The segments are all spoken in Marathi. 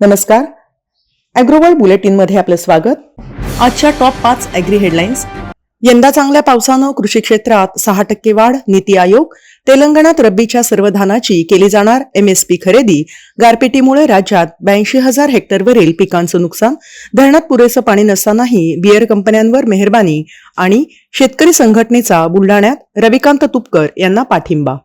नमस्कार. अॅग्रोवर्ल्ड बुलेटिनमध्ये आपलं स्वागत. आजच्या टॉप पाच अॅग्री हेडलाईन्स यंदा चांगल्या पावसानं कृषी क्षेत्रात सहा टक्के वाढ नीती आयोग तेलंगणात रब्बीच्या सर्व धानाची केली जाणार एमएसपी खरेदी गारपिटीमुळे राज्यात ब्याऐंशी हजार हेक्टरवरील पिकांचं नुकसान धरणात पुरेसं पाणी नसतानाही बियर कंपन्यांवर मेहरबानी आणि शेतकरी संघटनेचा बुलढाण्यात रविकांत तुपकर यांना पाठिंबा.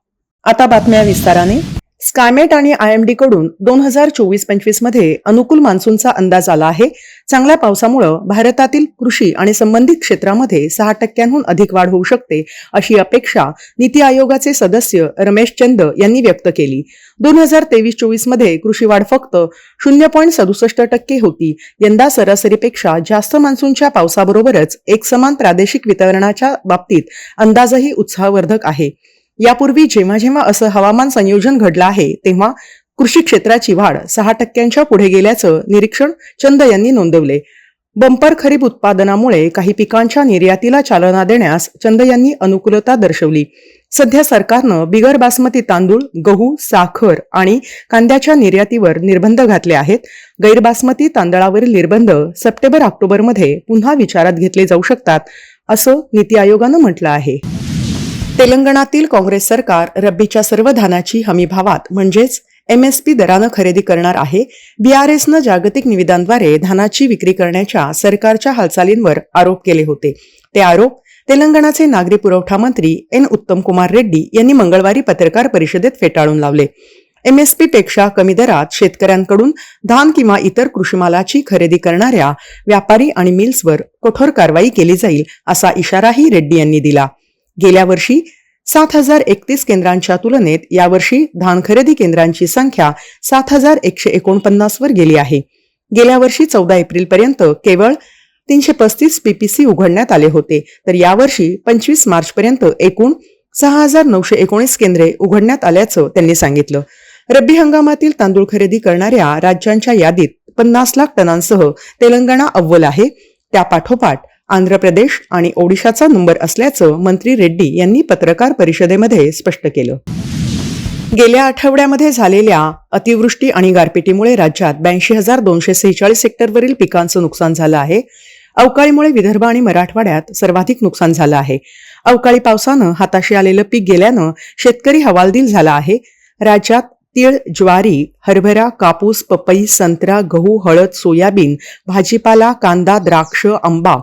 आता बातम्या विस्ताराने. स्कायमेट आणि आयएमडी कडून दोन हजार चोवीस पंचवीसमध्ये अनुकूल मान्सूनचा अंदाज आला आहे. चांगल्या पावसामुळं भारतातील कृषी आणि संबंधित क्षेत्रामध्ये सहा टक्क्यांहून अधिक वाढ होऊ शकते अशी अपेक्षा नीती आयोगाचे सदस्य रमेश चंद यांनी व्यक्त केली. दोन हजार तेवीस चोवीसमध्ये कृषी वाढ फक्त शून्य पॉईंट सदुसष्ट टक्के होती. यंदा सरासरीपेक्षा जास्त मान्सूनच्या पावसाबरोबरच एकसमान प्रादेशिक वितरणाच्या बाबतीत अंदाजही उत्साहवर्धक आहे. यापूर्वी जेव्हा जेव्हा असं हवामान संयोजन घडलं आहे तेव्हा कृषी क्षेत्राची वाढ सहा टक्क्यांच्या पुढे गेल्याचं निरीक्षण चंद यांनी नोंदवले. बंपर खरीप उत्पादनामुळे काही पिकांच्या निर्यातीला चालना देण्यास चंद यांनी अनुकूलता दर्शवली. सध्या सरकारनं बिगर बासमती तांदूळ गहू साखर आणि कांद्याच्या निर्यातीवर निर्बंध घातले आहेत. गैरबासमती तांदळावरील निर्बंध सप्टेंबर ऑक्टोबरमध्ये पुन्हा विचारात घेतले जाऊ शकतात असं नीती आयोगानं म्हटलं आहे. तेलंगणातील काँग्रेस सरकार रब्बीच्या सर्व धानाची हमी भावात म्हणजेच एमएसपी दरानं खरेदी करणार आहे बीआरएसनं जागतिक निविदांद्वारे धानाची विक्री करण्याच्या सरकारच्या हालचालींवर आरोप केले होते. ते आरोप तेलंगणाचे नागरी पुरवठा मंत्री एन उत्तम कुमार रेड्डी यांनी मंगळवारी पत्रकार परिषदेत फेटाळून लावले. एमएसपी पेक्षा कमी दरात शेतकऱ्यांकडून धान किंवा इतर कृषीमालाची खरेदी करणाऱ्या व्यापारी आणि मिल्सवर कठोर कारवाई केली जाईल असा इशाराही रेड्डी यांनी दिला. गेल्या वर्षी सात हजार एकतीस केंद्रांच्या तुलनेत यावर्षी धान खरेदी केंद्रांची संख्या सात हजार एकशे एकोणपन्नास वर गेली आहे. गेल्या वर्षी चौदा एप्रिल पर्यंत केवळ तीनशे पस्तीस पीपीसी उघडण्यात आले होते. तर यावर्षी पंचवीस मार्च पर्यंत एकूण सहा हजार नऊशे एकोणीस केंद्रे उघडण्यात आल्याचं त्यांनी सांगितलं. रब्बी हंगामातील तांदूळ खरेदी करणाऱ्या राज्यांच्या यादीत पन्नास लाख टनांसह तेलंगणा अव्वल आहे. त्यापाठोपाठ आंध्र प्रदेश आणि ओडिशाचा नंबर असल्याचं मंत्री रेड्डी यांनी पत्रकार परिषदेमध्ये स्पष्ट केलं. गेल्या आठवड्यामध्ये झालेल्या अतिवृष्टी आणि गारपिटीमुळे राज्यात ब्याऐंशी हजार दोनशे सेहेचाळीस हेक्टरवरील पिकांचं नुकसान झालं आहे. अवकाळीमुळे विदर्भ आणि मराठवाड्यात सर्वाधिक नुकसान झालं आहे. अवकाळी पावसानं हाताशी आलेलं पीक गेल्यानं शेतकरी हवालदिल झाला आहे. राज्यात तीळ ज्वारी हरभरा कापूस पपई संत्रा गहू हळद सोयाबीन भाजीपाला कांदा द्राक्ष आंबा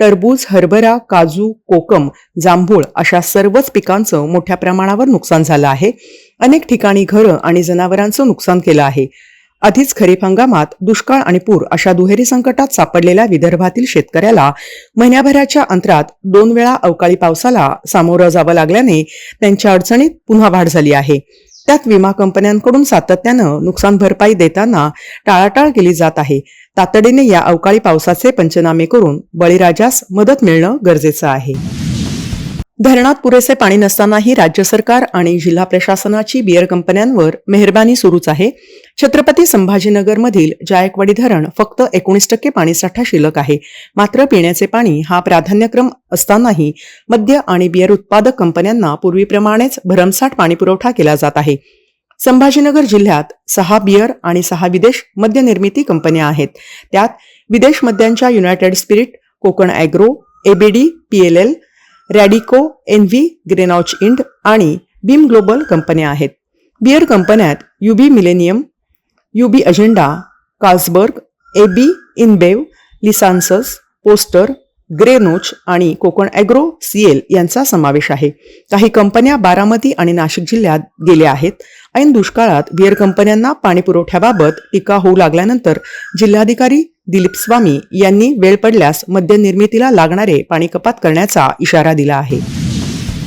टरबूज हरभरा काजू कोकम जांभूळ अशा सर्वच पिकांचं मोठ्या प्रमाणावर नुकसान झालं आहे. अनेक ठिकाणी घरं आणि जनावरांचं नुकसान केलं आहे. आधीच खरीप हंगामात दुष्काळ आणि पूर अशा दुहेरी संकटात सापडलेल्या विदर्भातील शेतकऱ्याला महिन्याभराच्या अंतरात दोन वेळा अवकाळी पावसाला सामोरं जावं लागल्याने त्यांच्या अडचणीत पुन्हा वाढ झाली आहे. त्यात विमा कंपन्यांकडून सातत्यानं नुकसान भरपाई देताना टाळाटाळ केली जात आहे. तातडीने या अवकाळी पावसाचे पंचनामे करून बळीराजास मदत मिळणं गरजेचं आहे. धरणात पुरेसे पाणी नसतानाही राज्य सरकार आणि जिल्हा प्रशासनाची बियर कंपन्यांवर मेहरबानी सुरूच आहे. छत्रपती संभाजीनगरमधील जायकवाडी धरण फक्त एकोणीस टक्के पाणीसाठा शिल्लक आहे. मात्र पिण्याचे पाणी हा प्राधान्यक्रम असतानाही मद्य आणि बियर उत्पादक कंपन्यांना पूर्वीप्रमाणेच भरमसाठ पाणीपुरवठा केला जात आहे. संभाजीनगर जिल्ह्यात सहा बियर आणि सहा विदेश मद्य निर्मिती कंपन्या आहेत. त्यात विदेश मद्यांच्या United Spirit Konkan agro ABD PLL Radico NV ग्रेनॉच इंड आणि बीम ग्लोबल कंपन्या आहेत. Beer कंपन्यात UB Millennium UB agenda Carlsberg AB InBev लिसान्सस पोस्टर ग्रेनोच आणि कोकण अॅग्रो सीएल यांचा समावेश आहे. काही कंपन्या बारामती आणि नाशिक जिल्ह्यात गेल्या आहेत. ऐन दुष्काळात बिअर कंपन्यांना पाणी पुरवठ्याबाबत टीका होऊ लागल्यानंतर जिल्हाधिकारी दिलीप स्वामी यांनी वेळ पडल्यास मद्यनिर्मितीला लागणारे पाणी कपात करण्याचा इशारा दिला आहे.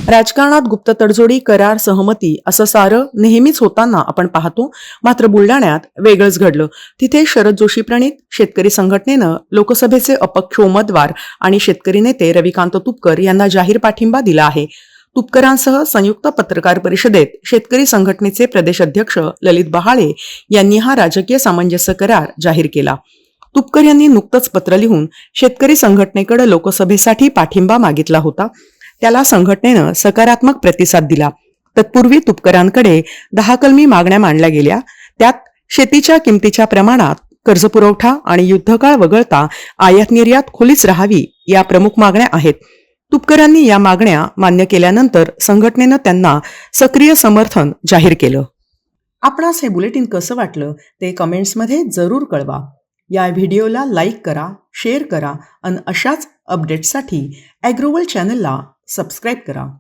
राजकारणात गुप्त तडजोडी करार सहमती असं सारं नेहमीच होताना आपण पाहतो. मात्र बुलढाण्यात वेगळंच घडलं. तिथे शरद जोशी प्रणित शेतकरी संघटनेनं लोकसभेचे अपक्ष उमेदवार आणि शेतकरी नेते रविकांत तुपकर यांना जाहीर पाठिंबा दिला आहे. तुपकरांसह संयुक्त पत्रकार परिषदेत शेतकरी संघटनेचे प्रदेश अध्यक्ष ललित बहाळे यांनी हा राजकीय सामंजस्य करार जाहीर केला. तुपकर यांनी नुकतंच पत्र लिहून शेतकरी संघटनेकडे लोकसभेसाठी पाठिंबा मागितला होता. त्याला संघटनेनं सकारात्मक प्रतिसाद दिला. तत्पूर्वी तुपकरांकडे दहा कलमी मागण्या मांडल्या गेल्या. त्यात शेतीच्या किमतीच्या प्रमाणात कर्जपुरवठा आणि युद्धकाळ वगळता आयात निर्यात खुलीच राहावी या प्रमुख मागण्या आहेत. तुपकरांनी या मागण्या मान्य केल्यानंतर संघटनेनं त्यांना सक्रिय समर्थन जाहीर केलं. आपणास हे बुलेटिन कसं वाटलं ते कमेंट्समध्ये जरूर कळवा. या व्हिडिओला लाईक करा शेअर करा आणि अशाच अपडेट्ससाठी ॲग्रोवल चॅनलला सबस्क्राईब करा.